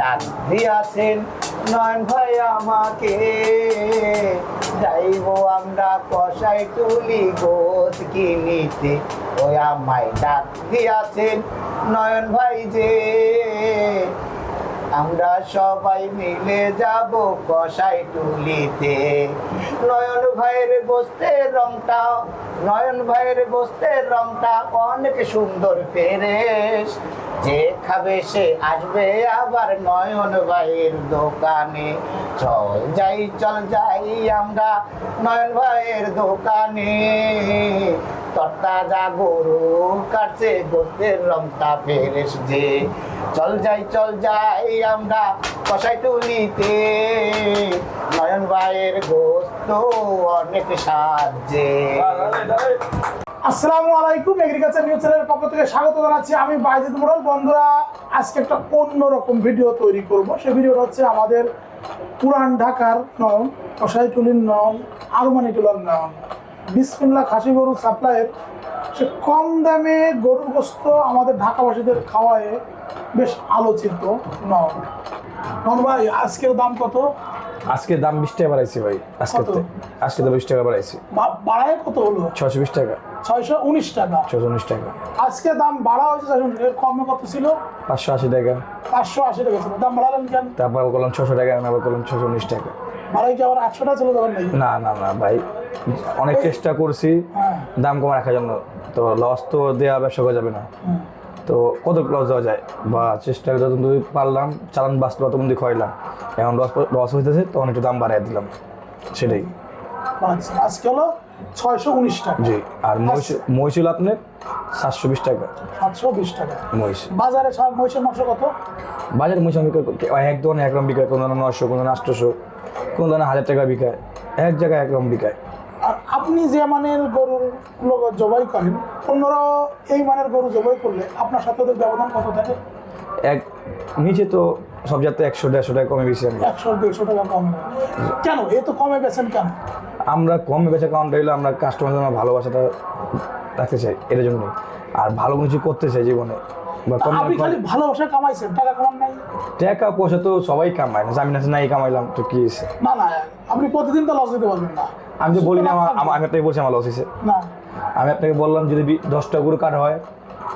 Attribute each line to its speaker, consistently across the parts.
Speaker 1: ডাক দিয়াছেন নয়ন ভাই আমাকে, যাইব আমরা কষাই তুলি গোদ কিনিতে। ওই আমায় ডাক দিয়াছেন নয়ন ভাই যে আমরা সবাই মিলে যাব কষাই টুলিতে। নয়ন ভাইয়ের বসতে রংটা, নয়ন ভাইয়ের বসতে রংটা অনেক সুন্দর ফেরেশ। যে খাবে সে আসবে আবার নয়ন ভাইয়ের দোকানে। চল যাই চল যাই আমরা নয়ন ভাইয়ের দোকানে। তরতাজা গরু কাটছে গোস্তের রংটা ফেরেশ যে চল যাই চল যাই আমরা কষাই তুলিতে। নয়ন ভাইয়ের গোস্ত অনেক সাহায্যে
Speaker 2: আসসালামু আলাইকুম এগ্রিকালচার নিউজ চ্যানেলের পক্ষ থেকে স্বাগত জানাচ্ছি আমি বাইজিদ মোড়ল। বন্ধুরা, আজকে একটা অন্যরকম ভিডিও তৈরি করব। সেই ভিডিওটা হচ্ছে আমাদের পুরান ঢাকার নয়ন কষাইটুলির নয়ন আরমানিটুলার নয়ন বিসমিল্লা খাসি গরু সাপ্লাইয়ের সে কম দামে গরুর গোস্ত আমাদের ঢাকাবাসীদের খাওয়ায় বেশ আলোচিত। নন নন ভাই আজকের দাম কত?
Speaker 3: আজকে দাম বিশ টাকা বাড়াইছি ভাই। আজকে? আজকে তো বিশ টাকা বাড়াইছি।
Speaker 2: বাড়ায় কত হলো?
Speaker 3: ছশো বিশ টাকা।
Speaker 2: ছয়শো উনিশ টাকা।
Speaker 3: ছশো উনিশ টাকা।
Speaker 2: আজকে দাম বাড়া হয়েছে এর কমে কত ছিল?
Speaker 3: পাঁচশো আশি টাকা।
Speaker 2: পাঁচশো আশি টাকা ছিল। দাম বাড়ালেন কেন?
Speaker 3: তারপর করলাম ছশো টাকা আবার করলাম ছশো উনিশ টাকা।
Speaker 2: বাড়াই কি আবার একশো টাকা ছিল তখন
Speaker 3: না না না ভাই অনেক চেষ্টা করছি।
Speaker 2: হ্যাঁ।
Speaker 3: দাম কমে রাখার জন্য। তো লস তো দেওয়া ব্যবসা করা যাবে না। তো কত লস দেওয়া যায়? বা চেষ্টা করে যতদিন ধরে পারলাম চালান বাঁচলো ততদিন দিয়ে খাইলাম এখন লস লস হইতেছে তখন একটু দাম বাড়াই দিলাম। সেটাই।
Speaker 2: আচ্ছা আজকে হলো ছয়শো উনিশ টাকা।
Speaker 3: জি আর মহিষ মহিষ হলো আপনার সাতশো বিশ টাকা।
Speaker 2: সাতশো বিশ টাকা।
Speaker 3: মহিষ।
Speaker 2: বাজারে সব মহিষের মাংস কত?
Speaker 3: বাজারে বিক্রি করতে- এক দোকানে একরকম বিকায় কোনো নশো কোনো আটশোশো কোনো দোকানে হাজার টাকা বিকায় এক জায়গায় একরকম বিকায়
Speaker 2: আর আপনি যে মানের গরুর লোক জবাই করেন অন্যরা এই মানের গরু জবাই করলে আপনার সাথে ওদের ব্যবধান কত থাকে?
Speaker 3: এক নিচে তো সব যাতে একশো দেড়শো টাকা কমে বেশি আমরা
Speaker 2: একশো দেড়শো টাকা কমে কেন? এ তো কমে গেছেন কেন?
Speaker 3: আমরা কমে বেচা কারণটা হলো আমরা কাস্টমারের জন্য ভালোবাসাটা রাখতে চাই এটার জন্যই। আর ভালো কিছু করতে চাই জীবনে।
Speaker 2: আপনি খালি ভালোবাসা কামাইছেন টাকা কামান নাই।
Speaker 3: টাকা পয়সা তো সবাই কামায় না আমি না নাই কামাইলাম তো কি?
Speaker 2: না না আপনি প্রতিদিন তো লস দিতে পারবেন না।
Speaker 3: আমি তো বলি না আমার আমি আপনাকে বলছি আমার লস হয়েছে।
Speaker 2: না।
Speaker 3: আমি আপনাকে বললাম যদি দশটা গরু কাটা হয়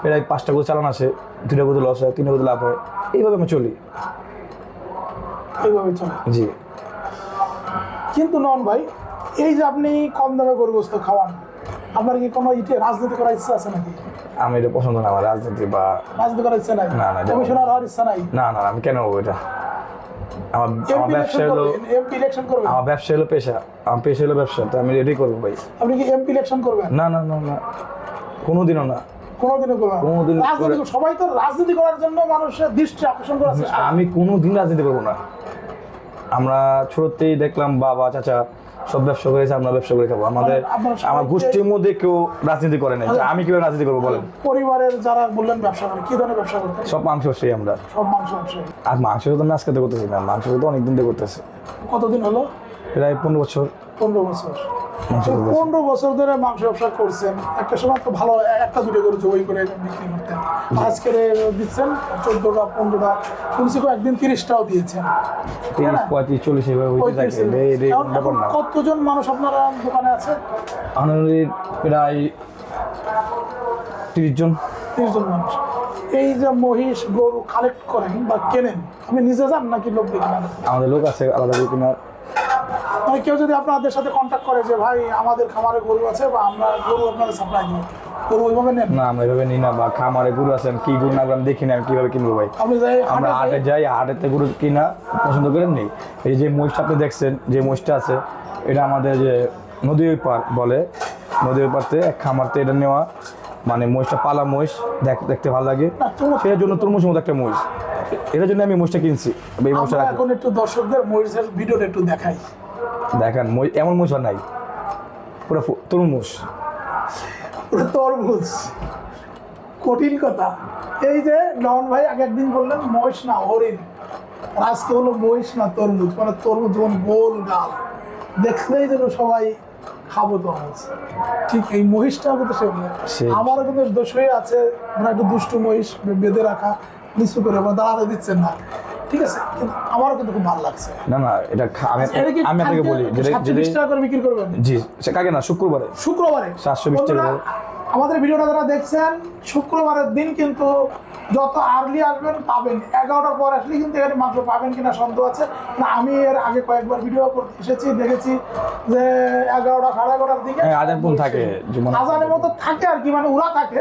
Speaker 3: প্রায় পাঁচটা গরু চালান আসে দুটা গরু লস হয় তিনটা গরু লাভ হয় এইভাবে আমি চলি।
Speaker 2: এইভাবে চলে।
Speaker 3: জি।
Speaker 2: কিন্তু নন ভাই এই যে আপনি কম দামে গরু গোস্ত খাওয়ান আপনার কি কোনো ইটে রাজনীতি করার ইচ্ছা আছে নাকি?
Speaker 3: আমি এটা পছন্দ না আমার রাজনীতি বা
Speaker 2: রাজনীতি করার ইচ্ছা নাই?
Speaker 3: না, না,
Speaker 2: কমিশনার হওয়ার ইচ্ছা নাই?
Speaker 3: না না আমি কেন হব এটা? আমার আমার ব্যবসা হলো
Speaker 2: এমপি ইলেকশন করবেন?
Speaker 3: আমার ব্যবসা হলো পেশা। আমার পেশা হলো ব্যবসা তো আমি রেডি করব ভাই।
Speaker 2: আপনি কি এমপি ইলেকশন করবেন?
Speaker 3: না না না না। কোনোদিনও না।
Speaker 2: কোনোদিনও করবেন।
Speaker 3: কোনোদিন
Speaker 2: রাজনীতি
Speaker 3: করে-
Speaker 2: সবাই তো রাজনীতি করার জন্য মানুষের দৃষ্টি আকর্ষণ চেষ্টা।
Speaker 3: আমি কোনো দিন রাজনীতি করব না। আমরা ছোটতেই দেখলাম বাবা চাচা সব ব্যবসা করেছে আমরা ব্যবসা করে খাব। আমাদের আমার গোষ্ঠীর মধ্যে কেউ রাজনীতি করে নাই। যে আমি কীভাবে রাজনীতি করব বলেন?
Speaker 2: পরিবারের যারা বললেন ব্যবসা করে কি ধরনের ব্যবসা করতে
Speaker 3: সব মাংস সেই আমরা।
Speaker 2: সব মাংস ব্যবসায়ী।
Speaker 3: আর মাংস তো আমি আজকে তো করতেছি না। মাংস তো অনেকদিন থেকে করতেছি।
Speaker 2: কতদিন হলো?
Speaker 3: প্রায় পনেরো বছর।
Speaker 2: পনেরো বছর। পনেরো বছর ধরে মাংস ব্যবসা করছেন। একটা সময় তো ভালো একটা দুটো করে জবাই করে বিক্রি করতেন। আজকের দিচ্ছেন চোদ্দটা পনেরোটা শুনছি তো একদিন তিরিশটাও দিয়েছেন। এখন কতজন মানুষ আপনার দোকানে আছে?
Speaker 3: আমাদের প্রায় তিরিশ জন।
Speaker 2: তিরিশ জন মানুষ। এই যে মহিষ গরু কালেক্ট করেন বা কেনেন আপনি নিজে যান নাকি লোক দেখে নেন?
Speaker 3: আমাদের লোক আছে আলাদা করে কিনা
Speaker 2: মানে কেউ যদি আপনাদের সাথে কন্ট্যাক্ট করে যে ভাই আমাদের খামারে গরু আছে বা আমরা গরু আপনাদের সাপ্লাই দিব গরু ওইভাবে নেন?
Speaker 3: না আমরা এভাবে নিই না বা খামারে গরু কি গরু না আমি দেখি না আমি কীভাবে কিনবো ভাই?
Speaker 2: আপনি যাই
Speaker 3: আমরা
Speaker 2: হাটে যাই-
Speaker 3: হাটেতে গরু কিনা পছন্দ করে নেই এই যে মহিষটা আপনি দেখছেন যে মহিষটা আছে এটা আমাদের যে নদী ওই পার বলে নদী ওই পারতে এক খামারতে এটা নেওয়া মানে মহিষটা পালা মহিষ দেখ- দেখতে ভালো লাগে। সেটার জন্য তরমুজ মতো একটা মহিষ। এটার জন্য আমি মহিষটা কিনছি
Speaker 2: এখন একটু দর্শকদের মহিষের ভিডিওটা একটু দেখাই।
Speaker 3: দেখেন এমন আর নাই। পুরো তরমুজ
Speaker 2: তরমুজ কঠিন কথা। এই যে নন ভাই আগে একদিন বললেন মহিষ না হরিণ। আজকে হলো মহিষ না তরমুজ মানে তরমুজ যেমন গোল গাল। দেখলেই যেন সবাই খাব তরমুজ ঠিক এই মহিষটাও কিন্তু
Speaker 3: সে-
Speaker 2: আমারও কিন্তু দোষ হয়ে আছে মানে একটু দুষ্টু মহিষ বেঁধে রাখা নিচু করে দাঁড়াতে দিচ্ছেন না। ঠিক আছে? কিন্তু আমারও কিন্তু খুব ভালো লাগছে।
Speaker 3: না না এটা আমি আমি আপনাকে বলি
Speaker 2: সাতশো টাকা করে বিক্রি করবেন?
Speaker 3: জি সে কাকে না শুক্রবারে।
Speaker 2: শুক্রবারে।
Speaker 3: 720 টাকা।
Speaker 2: আমাদের ভিডিওটা যারা দেখছেন শুক্রবারের দিন কিন্তু যত আর্লি আসবেন পাবেন। এগারোটার পর আসলে কিন্তু এখানে মাংস পাবেন কিনা সন্দেহ আছে। না আমি এর আগে কয়েকবার ভিডিও করতে এসেছি দেখেছি যে এগারোটা সাড়ে এগারোটার দিকে
Speaker 3: হ্যাঁ আজান থাকে
Speaker 2: আজানের মতো থাকে আর কি মানে ওরা থাকে।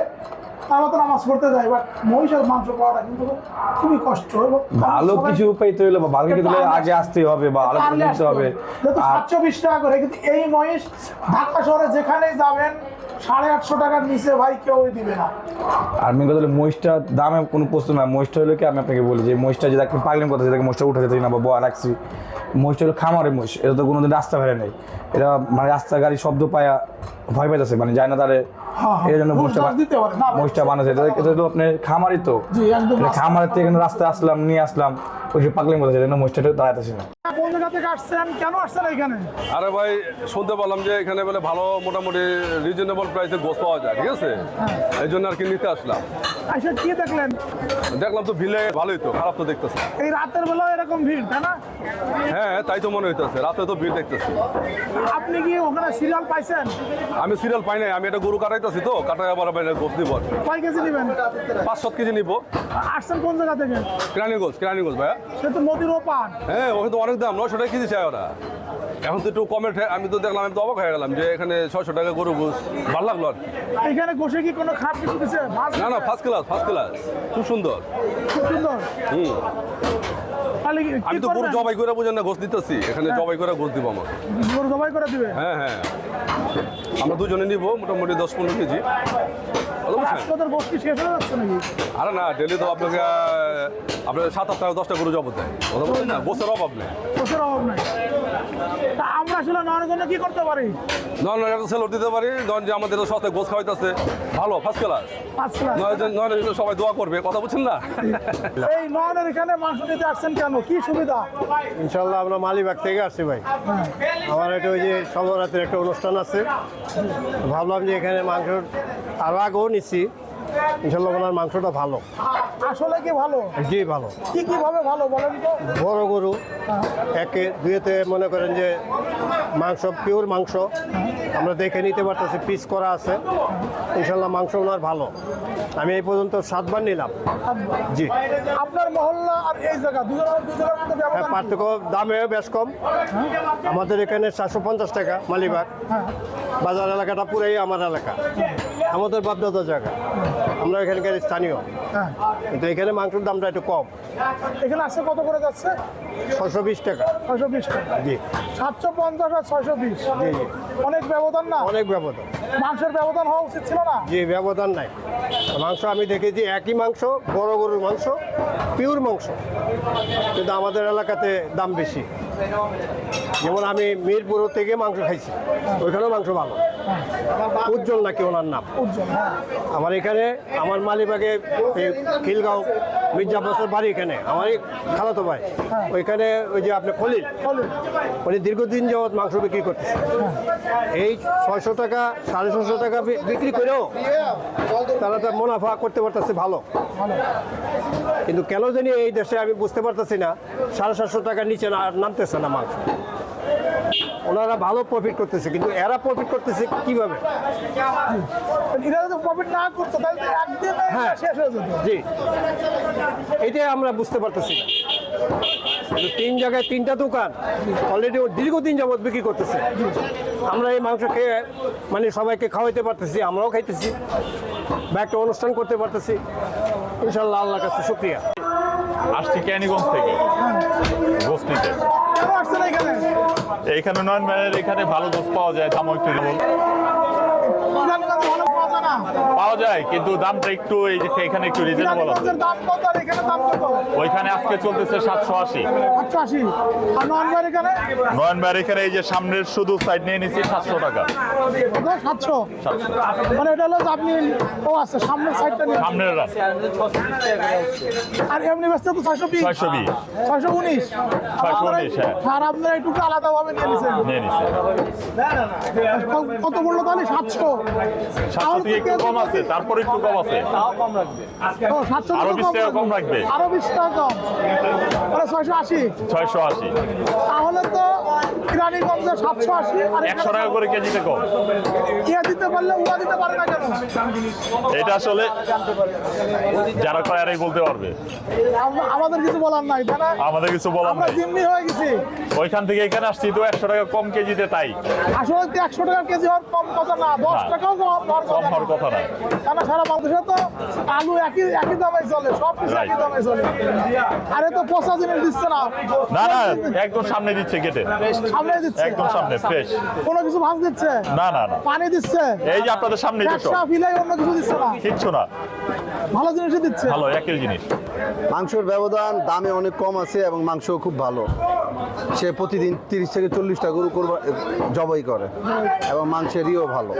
Speaker 2: তারা তো নামাজ পড়তে যায় বাট মহিষের মাংস পাওয়াটা কিন্তু খুবই কষ্ট এবং
Speaker 3: ভালো কিছু পেতে হলে বা ভালো কিছু আগে আসতে হবে বা আলো
Speaker 2: করতে
Speaker 3: হবে।
Speaker 2: সাতশো বিশ টাকা করে কিন্তু এই মহিষ ঢাকা শহরে যেখানেই যাবেন সাড়ে আটশো টাকার নিচে ভাই কেউই দিবে না।
Speaker 3: আর মেন কথা হলো মহিষটা দামে কোনো প্রশ্ন না। মহিষটা হলো কি আমি আপনাকে বলি যে মহিষটা যেটা আপনি পাগলেন কথা যেটাকে মহিষটা উঠে যেতে না বা বয়া রাখছি। মহিষটা হলো খামারের মহিষ এটা তো কোনোদিন রাস্তা ফেরে নেই। এটা মানে রাস্তা গাড়ি শব্দ পায়া ভয় পাইতেছে মানে যায় না তারে।
Speaker 2: হ্যাঁ, হ্যাঁ।
Speaker 3: এই জন্য মহিষটা। মহিষটা বানাচ্ছে এটা এটা তো আপনার খামারই তো। খামারের থেকে এখানে রাস্তায় আসলাম নিয়ে আসলাম। ওই যে পাগলেন কথা সেজন্য মহিষটা দাঁড়াইতেছে না।
Speaker 2: কোন থেকে আসছেন কেন আসছেন এখানে?
Speaker 4: আরে ভাই শুনতে যে এখানে বলে ভালো মোটামুটি রিজনেবল প্রাইসে গোস পাওয়া যায় ঠিক আছে? এই জন্য আর কি নিতে আসলাম।
Speaker 2: আচ্ছা কি দেখলেন?
Speaker 4: দেখলাম তো ভিলে ভালোই তো খারাপ তো দেখতেছে।
Speaker 2: এই রাতের বেলা এরকম ভিড় তাই না?
Speaker 4: হ্যাঁ তাই তো মনে হইতেছে রাতে তো ভিড় দেখতেছি।
Speaker 2: আপনি কি ওখানে সিরিয়াল পাইছেন?
Speaker 4: আমি সিরিয়াল পাই নাই আমি একটা গরু কাটাইতেছি তো কাটাই আবার আবার গোস দিব
Speaker 2: কয় কেজি নেবেন?
Speaker 4: পাঁচ সাত কেজি নিবো।
Speaker 2: আসছেন কোন জায়গা থেকে?
Speaker 4: কেরানি গোস কেরানি গোস ভাইয়া।
Speaker 2: সে তো নদীর ওপার।
Speaker 4: হ্যাঁ ওখানে তো অনেক দাম নশো টাকা কেজি চাই ওরা। এখন তো একটু কমে আমি তো দেখলাম আমি তো অবাক হয়ে গেলাম যে এখানে ছয়শো টাকা গরু গোস। ভালো লাগল আর
Speaker 2: এখানে বসে কি কোনো খারাপ কিছু দিচ্ছে
Speaker 4: না না ফার্স্ট ক্লাস ফার্স্ট ক্লাস খুব সুন্দর।
Speaker 2: খুব সুন্দর।
Speaker 4: হুম।
Speaker 2: কি
Speaker 4: আমি তো গরু জবাই করে বুঝেন না গোস দিতেছি। এখানে জবাই করে গোস দিব আমার
Speaker 2: গরু জবাই করে দিবে?
Speaker 4: হ্যাঁ হ্যাঁ। আমরা দুজনে নিব মোটামুটি দশ পনেরো কেজি।
Speaker 2: হয়ে
Speaker 4: আরে না ডেলি তো আপনাকে আপনার সাত আটটা দশটা গরু জবাব দেয়। কথা বলছেন না? গোসের অভাব নেই।
Speaker 2: বছর অভাব নাই। আমরা আসলে জন্য কি করতে পারি?
Speaker 4: নয় নয় একটা সেলর দিতে পারি ধরেন যে আমাদের সাথে গোস খাওয়াইতেছে। ভালো ফার্স্ট ক্লাস সবাই দোয়া করবে কথা বুঝছেন না?
Speaker 2: এই নয়নের এখানে মাংস আসছেন কেন? কি সুবিধা?
Speaker 5: ইনশাল্লাহ আমরা মালিবাগ থেকে আসছি ভাই। আমার একটা ওই যে একটা অনুষ্ঠান আছে। ভাবলাম যে এখানে মাংস আর আগেও নিচ্ছি ইনশাল্লাহ ওনার মাংসটা ভালো।
Speaker 2: আসলে কি ভালো?
Speaker 5: জি ভালো।
Speaker 2: কি কি ভাবে ভালো বলেন তো।
Speaker 5: বড় গরু একে দুয়েতে মনে করেন যে মাংস পিওর মাংস। আমরা দেখে নিতে পারতেছি পিস করা আছে। ইনশাল্লাহ মাংস ওনার ভালো। আমি এই পর্যন্ত সাতবার নিলাম। জি।
Speaker 2: আপনার মহল্লা আর এই জায়গা
Speaker 5: হ্যাঁ পার্থক্য দামেও বেশ কম। আমাদের এখানে চারশো পঞ্চাশ টাকা মালিবাগ। বাজার এলাকাটা পুরাই আমার এলাকা। আমাদের বাপদাদা জায়গা। আমরা এখানকার স্থানীয়।
Speaker 2: হ্যাঁ।
Speaker 5: কিন্তু এখানে মাংসের দামটা একটু কম।
Speaker 2: এখানে আসে কত করে যাচ্ছে?
Speaker 5: ছশো বিশ টাকা।
Speaker 2: ছয়শো বিশ টাকা।
Speaker 5: জি।
Speaker 2: সাতশো পঞ্চাশ আর ছয়শো বিশ।
Speaker 5: জি জি।
Speaker 2: অনেক ব্যবধান না?
Speaker 5: অনেক ব্যবধান।
Speaker 2: মাংসের ব্যবধান হওয়া উচিত ছিল না?
Speaker 5: জি ব্যবধান নাই। মাংস আমি দেখেছি একই মাংস বড় গরুর মাংস পিওর মাংস। কিন্তু আমাদের এলাকাতে দাম বেশি। যেমন আমি মিরপুর থেকে মাংস খাইছি ওইখানেও মাংস ভালো। উজ্জ্বল নাকি ওনার নাম?
Speaker 2: উজ্জ্বল হ্যাঁ।
Speaker 5: আমার এখানে আমার মালিবাগে খিলগাঁও মির্জা বসের বাড়ি এখানে আমারই খালাতো ভাই। ওইখানে ওই যে আপনি খলিল উনি দীর্ঘদিন যাবৎ মাংস বিক্রি করতেছে। এই ছয়শো টাকা সাড়ে ছশো টাকা বিক্রি করেও তারা তো মুনাফা করতে পারতেছে ভালো। কিন্তু কেন জানি এই দেশে আমি বুঝতে পারতেছি না সাড়ে সাতশো টাকার নিচে নামতেছে না মাংস। ওনারা ভালো প্রফিট করতেছে কিন্তু এরা প্রফিট করতেছে কীভাবে?
Speaker 2: এরা যদি প্রফিট না করতো তাহলে একদিন
Speaker 5: হ্যাঁ।
Speaker 2: শেষ হয়ে যেত।
Speaker 5: জি। এটাই আমরা বুঝতে পারতেছি। তিন জায়গায় তিনটা দোকান অলরেডি ও দীর্ঘদিন যাবৎ বিক্রি করতেছে। আমরা এই মাংস খেয়ে মানে সবাইকে খাওয়াইতে পারতেছি আমরাও খাইতেছি বা একটা অনুষ্ঠান করতে পারতেছি। ইনশাল্লাহ আল্লাহর কাছে শুক্রিয়া।
Speaker 6: আসছি ক্যানিগঞ্জ থেকে
Speaker 2: এখানে?
Speaker 6: এইখানে নয়ন ভাইয়ের এখানে ভালো দোষ পাওয়া যায় দামও একটু
Speaker 2: পাওয়া যায়
Speaker 6: কিন্তু দামটা একটু এই যে এখানে একটু রিজনেবল আছে।
Speaker 2: দাম কত আর এখানে দাম কত?
Speaker 6: ওইখানে আজকে চলতেছে সাতশো আশি।
Speaker 2: আটশো আশি। আর ননবার এখানে?
Speaker 6: এই যে সামনের শুধু সাইড নিয়ে নিচ্ছি সাতশো টাকা।
Speaker 2: কত সাতশো।
Speaker 6: সাতশো।
Speaker 2: মানে এটা হলো আপনি ও আছে সামনের সাইডটা নিয়ে।
Speaker 6: সামনের রাত
Speaker 2: আর এমনি ব্যস্ত তো ছয়শো বিশ?
Speaker 6: ছয়শো বিশ।
Speaker 2: ছয়শো উনিশ।
Speaker 6: ছয়শো উনিশ, হ্যাঁ।
Speaker 2: আর আপনার একটু আলাদাভাবে নিয়ে নিছেন।
Speaker 6: নিয়ে নিচ্ছে
Speaker 2: কত বলল তাহলে? সাতশো।
Speaker 6: সাতশো থেকে একটু কম আছে তারপর একটু কম আছে।
Speaker 2: আরও
Speaker 6: বিশ টাকা কম রাখবে।
Speaker 2: আরও বিশ টাকা কম ছয়শো আশি।
Speaker 6: ছয়শো আশি।
Speaker 2: তাহলে তো কিরানীগঞ্জে সাতশো আশি আর
Speaker 6: একশো টাকা করে কেজিতে কম।
Speaker 2: ইয়ে দিতে পারলে উয়া দিতে পারে না কেন?
Speaker 6: এটা আসলে যারা কয় আরই বলতে পারবে।
Speaker 2: আমাদের কিছু বলার নাই
Speaker 6: আমাদের কিছু বলার নাই।
Speaker 2: জিম্মি হয়ে গেছি।
Speaker 6: ওইখান থেকে এখানে আসছি তো একশো টাকা কম কেজিতে তাই।
Speaker 2: আসলে একশো টাকার কেজি হওয়ার কম কথা না দশ টাকাও কম হওয়ার কথা না। কেন সারা বাংলাদেশে তো আলু একই একই দামে চলে সব কিছু একই দামে চলে। আরে তো পচা জিনিস দিচ্ছে না।
Speaker 6: না না একদম সামনে দিচ্ছে কেটে।
Speaker 2: সামনে দিচ্ছে।
Speaker 6: একদম সামনে ফ্রেশ
Speaker 2: কোনো কিছু ভাঁজ দিচ্ছে?
Speaker 6: না না না।
Speaker 2: পানি দিচ্ছে?
Speaker 6: এই যে আপনাদের সামনে সব
Speaker 2: ফিলাই অন্য কিছু দিচ্ছে না?
Speaker 6: কিচ্ছু না।
Speaker 2: ভালো জিনিসই দিচ্ছে।
Speaker 6: ভালো একই জিনিস।
Speaker 7: মাংসের ব্যবধান দামে অনেক কম আছে এবং মাংস খুব ভালো। সে প্রতিদিন তিরিশ থেকে চল্লিশটা গরু করবা জবাই করে। এবং মাংসের ইও ভালো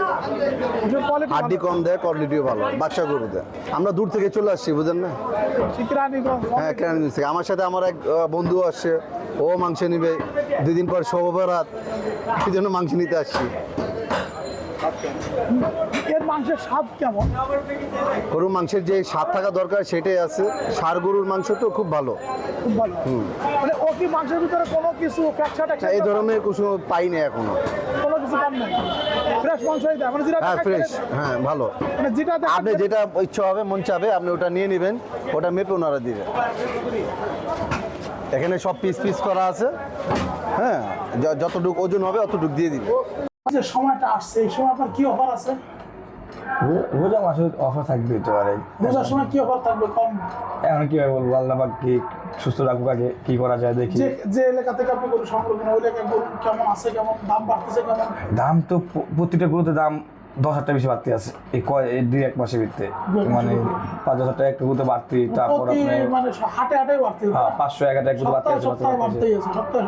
Speaker 2: কোয়ালিটি
Speaker 7: হাড্ডি কম দেয় কোয়ালিটিও ভালো। বাচ্চা গরু দেয়। আমরা দূর থেকে চলে আসছি বুঝেন না? হ্যাঁ কেরানীগঞ্জ থেকে আমার সাথে আমার এক বন্ধু আসছে। ও মাংস নিবে। দুদিন পর পর শোভরাত এই জন্য মাংস নিতে আসছি।
Speaker 2: এর মাংসের স্বাদ কেমন?
Speaker 7: গরুর মাংসের যে স্বাদ থাকা দরকার সেটাই আছে। ষাড় গরুর মাংস তো খুব ভালো।
Speaker 2: খুব ভালো। মানে ও কি মাংসের ভিতরে কোনো কিছু ফ্র্যাকচার
Speaker 7: এই ধরনের কিছু পাইনি এখনও।
Speaker 2: কোনো কিছু কম নেই? ফ্রেশ মানে যেটা
Speaker 7: হ্যাঁ ফ্রেশ হ্যাঁ ভালো।
Speaker 2: মানে যেটা
Speaker 7: আপনি যেটা ইচ্ছা হবে মন চাবে আপনি ওটা নিয়ে নেবেন ওটা মেপে ওনারা দিবে। এখানে সব পিস পিস করা আছে। হ্যাঁ যতটুকু ওজন হবে অতটুকু দিয়ে দিবে।
Speaker 2: যে সময়টা আসছে। এই সময় আপনার কি অফার আছে?
Speaker 3: রোজা মাসে অফার থাকবে তো আরে
Speaker 2: রোজার সময় কি অফার থাকবে? কম।
Speaker 3: এখন কি ভাবে বলব আল্লাহ পাক কি সুস্থ রাখুক আগে কি করা যায় দেখি।
Speaker 2: যে যে এলাকা থেকে আপনি গরু সংগ্রহ করেন ওই এলাকায় গরু কেমন আছে কেমন দাম বাড়তেছে কেমন?
Speaker 3: দাম তো প্রতিটা গরুতে দাম দশ হাজার টাকা বেশি বাড়তি আছে। এই কয় এই দুই এক মাসের ভিত্তিতে। মানে। পাঁচ হাজার টাকা একটা গরুতে বাড়তি তারপর
Speaker 2: মানে হাটে হাটে বাড়তে
Speaker 3: হ্যাঁ, পাঁচশো এক হাজার গরু বাড়তি আছে
Speaker 2: সপ্তাহে
Speaker 3: আছে।
Speaker 2: আছে সপ্তাহে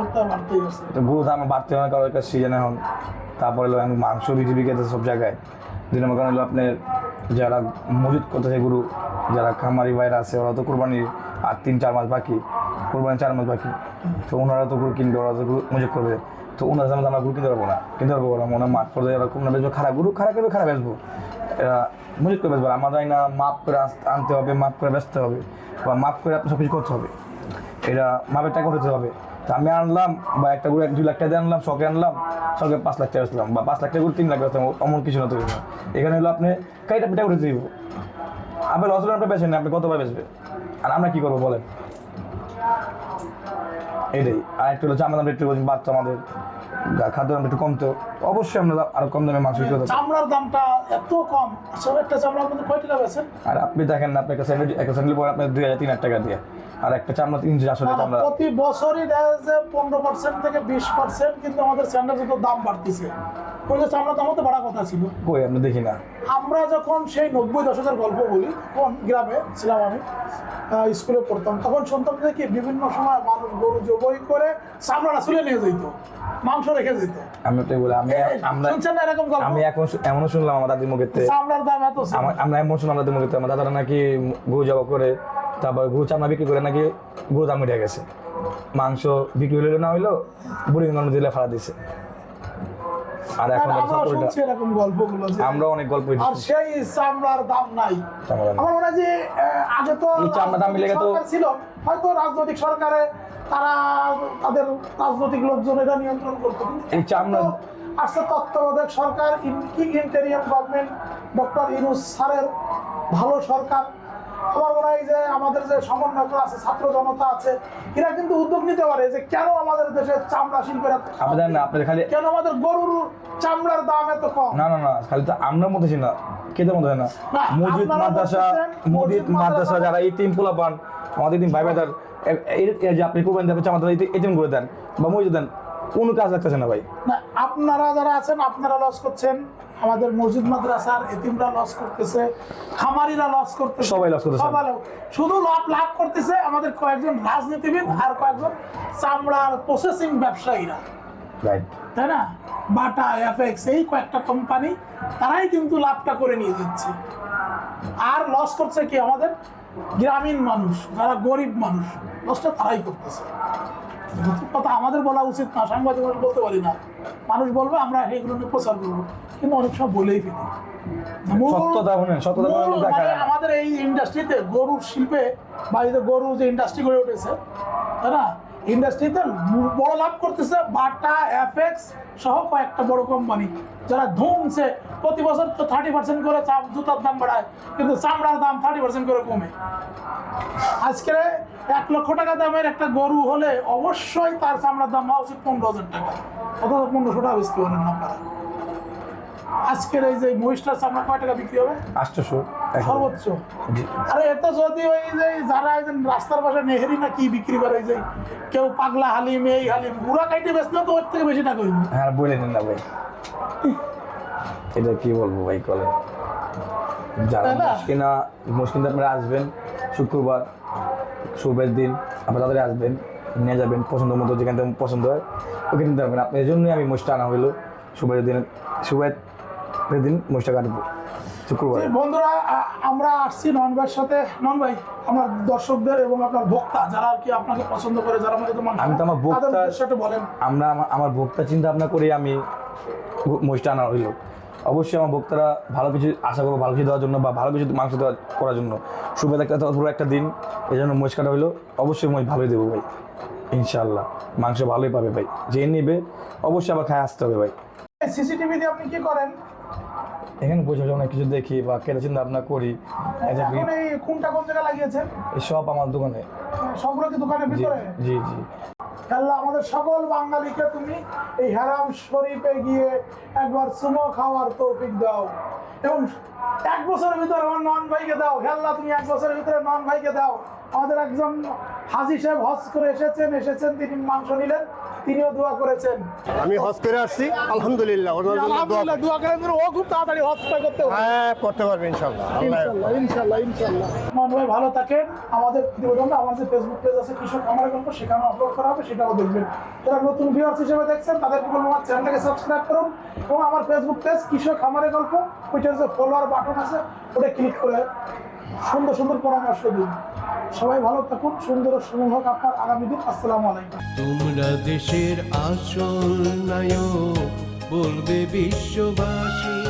Speaker 3: তো গরু দাম বাড়তে হয় কারণ একটা সিজন এখন। তারপরে হলো মাংস বিক্রি বিক্রি সব জায়গায়। দুই নম্বর কারণ হলো আপনার যারা মজুত করতেছে গুরু যারা খামারি বাইরে আছে ওরা তো কোরবানির আর তিন চার মাস বাকি। কোরবানি চার মাস বাকি। তো ওনারা তো গুরু কিনবে ওরা তো গরু মজুত করবে। তো ওনার সামনে আমরা গরু কিনতে পারব না, কিনতে পারব না, মনে মাঠ পর্যায়ে এরকম না খারাপ গরু খারাপ কিনবে খারাপ বেচবো। এরা মজুত করে বেচবো আমাদের না মাপ করে আনতে হবে, মাপ করে বেচতে হবে, বা মাপ করে আপনি সব কিছু করতে হবে। এটা মাপের টাকা উঠাতে হবে। তা আমি আনলাম, বা একটা গরু এক দুই লাখ টাকা দিয়ে আনলাম, শখে আনলাম, শখে পাঁচ লাখ টাকা বেচলাম, বা পাঁচ লাখ টাকা তিন লাখ বেচলাম অমন কিছু না তৈরি এখানে। হলো আপনি কাইটা টাকা উঠে দিব আপনি লস হলে আপনি বেছেন আপনি কতবার বেচবে আর আমরা কী করব বলেন? এটাই। আর একটু হলো চামড়া দাম একটু বাচ্চা আমাদের খাদ্য দাম একটু কমতো অবশ্যই আমরা আরও কম দামে মাংস বিক্রি
Speaker 2: চামড়ার দামটা এত কম। আসলে একটা চামড়া আপনাদের কয় টাকা বেছেন
Speaker 3: আর আপনি দেখেন না আপনি একটা স্যান্ডেল একটা স্যান্ডেল পরে আপনার দুই হাজার তিন হাজার টাকা দিয়ে। আর একটা চামড়া চারশো টাকা চামড়া
Speaker 2: প্রতি বছরই দেখা যাচ্ছে পনেরো পার্সেন্ট থেকে বিশ পার্সেন্ট কিন্তু আমাদের স্যান্ডেল জুতোর দাম বাড়তিছে। ওই যে চামড়া দামও তো বাড়া কথা ছিল।
Speaker 3: কই আমরা দেখি না।
Speaker 2: আমরা যখন সেই নব্বই দশকের গল্প বলি তখন গ্রামে ছিলাম আমি স্কুলে পড়তাম তখন শুনতাম যে কি বিভিন্ন সময় মানুষ গরু জবই করে চামড়াটা ছুলে নিয়ে যেত মাংস রেখে যেত
Speaker 3: আমি ওটাই বলি আমি আমরা
Speaker 2: শুনছেন না এরকম গল্প?
Speaker 3: আমি এখন এমনও শুনলাম আমার মুখেতে
Speaker 2: চামড়ার দাম এত।
Speaker 3: আমার আমরা এমন শুনলাম দাদির মুখেতে আমার দাদারা নাকি গরু জবা করে তারপর গরু চামড়া বিক্রি করে নাকি গরু দাম উঠে গেছে। মাংস বিক্রি হইল না হইল বুড়ি গঙ্গা দিলে ফাড়া দিছে। আর এখন
Speaker 2: এরকম গল্পগুলো
Speaker 3: আমরা অনেক গল্প
Speaker 2: আর সেই চামড়ার দাম নাই। আমার মনে হয় যে আগে তো
Speaker 3: এই চামড়ার দাম মিলে গেতো-
Speaker 2: ছিল হয়তো রাজনৈতিক সরকারে তারা তাদের রাজনৈতিক লোকজন এটা নিয়ন্ত্রণ করতো।
Speaker 3: এই চামড়া-
Speaker 2: আসছে তত্ত্বাবধায়ক সরকার ইন্টেরিয়াম গভর্নমেন্ট ডক্টর ইনুস স্যারের ভালো সরকার। আমার মনে হয় যে আমাদের যে সমন্বয়করা আছে ছাত্র জনতা আছে এরা কিন্তু উদ্যোগ নিতে পারে যে কেন আমাদের দেশে চামড়া শিল্পের
Speaker 3: না আপনাদের খালি
Speaker 2: কেন আমাদের গরুর চামড়ার দাম এত কম?
Speaker 3: না না না খালি তো আমরা মধ্যে না। কেতে মধ্যে না? মসজিদ মাদ্রাসা মসজিদ মাদ্রাসা যারা এই তিন পোলা পান আমাদের দিন ভাই এই যে আপনি করবেন আপনি আমাদের এটিএম করে দেন। বা মসজিদ দেন। কোনো কাজ লাগতেছে না ভাই।
Speaker 2: না আপনারা যারা আছেন আপনারা লস করছেন। আমাদের মসজিদ মাদ্রাসার এতিমরা লস করতেছে খামারিরা লস করতেছে।
Speaker 3: সবাই লস করতেছে।
Speaker 2: সবাই শুধু লাভ লাভ করতেছে আমাদের কয়েকজন রাজনীতিবিদ আর কয়েকজন চামড়ার প্রসেসিং ব্যবসায়ীরা। তাই না? বাটা এফএক্স এই কয়েকটা কোম্পানি তারাই কিন্তু লাভটা করে নিয়ে যাচ্ছে। আর লস করছে কি আমাদের? গ্রামীণ মানুষ যারা গরিব মানুষ লসটা তারাই করতেছে। কথা আমাদের বলা উচিত না সাংবাদিক মানুষ বলতে পারি না। মানুষ বলবে আমরা এইগুলো নিয়ে প্রচার করব। কিন্তু অনেক সময় বলেই ফেলি। মানে। আমাদের এই ইন্ডাস্ট্রিতে গরুর শিল্পে বা গরু যে ইন্ডাস্ট্রি গড়ে উঠেছে তাই না? ইন্ডাস্ট্রিতে বড় লাভ করতেছে বাটা, এফএক্স সহ কয়েকটা বড় কোম্পানি। যারা ধুমছে, প্রতি বছর তো থার্টি পার্সেন্ট করে চাপ জুতার দাম বাড়ায়, কিন্তু চামড়ার দাম থার্টি পার্সেন্ট করে কমে। আজকে এক লক্ষ টাকা দামের একটা গরু হলে অবশ্যই তার চামড়ার দাম হওয়া উচিত পনেরো হাজার টাকা। অথবা পনেরোশো টাকা বেচতে পারেন আপনারা। আজকের এই যে মহিষটার চামড়া কয় টাকা বিক্রি হবে?
Speaker 3: আটশোশো
Speaker 2: সর্বোচ্চ। আরে এত যদি ওই যে যারা এই রাস্তার পাশে নেহেরি না কি বিক্রি করে এই যে কেউ পাগলা হালিম এই হালিম গুড়া কাইটে বেচলে তো ওর থেকে বেশি টাকা হইব।
Speaker 3: হ্যাঁ বলে নিন না ভাই। এটা কি বলব ভাই কলে যারা
Speaker 2: না?
Speaker 3: মুশকিনা মুশকিনতে আপনারা আসবেন শুক্রবার শুভের দিন আপনারা তাদের আসবেন নিয়ে যাবেন পছন্দ মতো যেখান থেকে পছন্দ হয় নিতে পারবেন। আপনার জন্যই আমি মোষটা আনা হইল শুভের দিন শুভের দিন মোষটা কাটবো শুক্রবার।
Speaker 2: বন্ধুরা আমরা আসছি নন ভাইয়ের সাথে। নন ভাই আমার দর্শকদের এবং আপনার ভোক্তা যারা আর কি আপনাকে পছন্দ করে যারা আমাকে
Speaker 3: আমি তো আমার ভোক্তা-
Speaker 2: সাথে বলেন।
Speaker 3: আমরা আমার ভোক্তা চিন্তা ভাবনা করে আমি মোষটা আনা হইল। অবশ্যই আমার ভোক্তারা ভালো কিছু আশা করব ভালো কিছু দেওয়ার জন্য বা ভালো কিছু মাংস দেওয়া করার জন্য। শুভের একটা পুরো একটা দিন এই জন্য মোষ কাটা হইল। অবশ্যই মই ভালোই দেবো ভাই ইনশাল্লাহ মাংস ভালোই পাবে ভাই যে নেবে অবশ্যই আবার খায় আসতে হবে ভাই।
Speaker 2: সিসিটিভি দিয়ে আপনি কি করেন?
Speaker 3: এখানে বসে বসে অনেক কিছু দেখি বা কেটে চিন্তা ভাবনা করি।
Speaker 2: এখন এই কোনটা কোন জায়গায় লাগিয়েছেন?
Speaker 3: এই সব আমার দোকানে।
Speaker 2: সবগুলো কি দোকানের ভিতরে?
Speaker 3: জি জি।
Speaker 2: আল্লাহ আমাদের সকল বাঙালিকে তুমি এই হারাম শরীফে গিয়ে একবার সুমো খাওয়ার তৌফিক দাও। এবং এক বছরের ভিতরে আমার নন ভাইকে দাও আল্লাহ তুমি এক বছরের ভিতরে নন ভাইকে দাও। আমাদের একজন হাজি সাহেব হজ করে এসেছেন এসেছেন তিনি মাংস নিলেন তিনিও দোয়া করেছেন।
Speaker 5: আমি হজ করে আসছি আলহামদুলিল্লাহ ওনার জন্য
Speaker 2: আলহামদুলিল্লাহ দোয়া করেন ও খুব তাড়াতাড়ি হজটা করতে পারে।
Speaker 5: হ্যাঁ করতে পারবে ইনশাল্লাহ
Speaker 2: ইনশাল্লাহ ইনশাল্লাহ ইনশাল্লাহ মন ভালো থাকেন। আমাদের প্রতিবেদনটা আমার যে ফেসবুক পেজ আছে কৃষক আমার গল্প সেখানে আপলোড করা হবে সেটাও দেখবেন। যারা নতুন ভিউয়ার্স হিসেবে দেখছেন তাদেরকে বলব আমার চ্যানেলটাকে সাবস্ক্রাইব করুন এবং আমার ফেসবুক পেজ কৃষক খামারের গল্প ওইটার যে ফলোয়ার বাটন আছে ওটা ক্লিক করে সুন্দর সুন্দর পরামর্শ দিন। সবাই ভালো থাকুন, সুন্দর সময় হোক। আপনার আগামী দিন আসসালামু
Speaker 8: তোমরা দেশের আসল নায়ক, বলবে বিশ্ববাসী।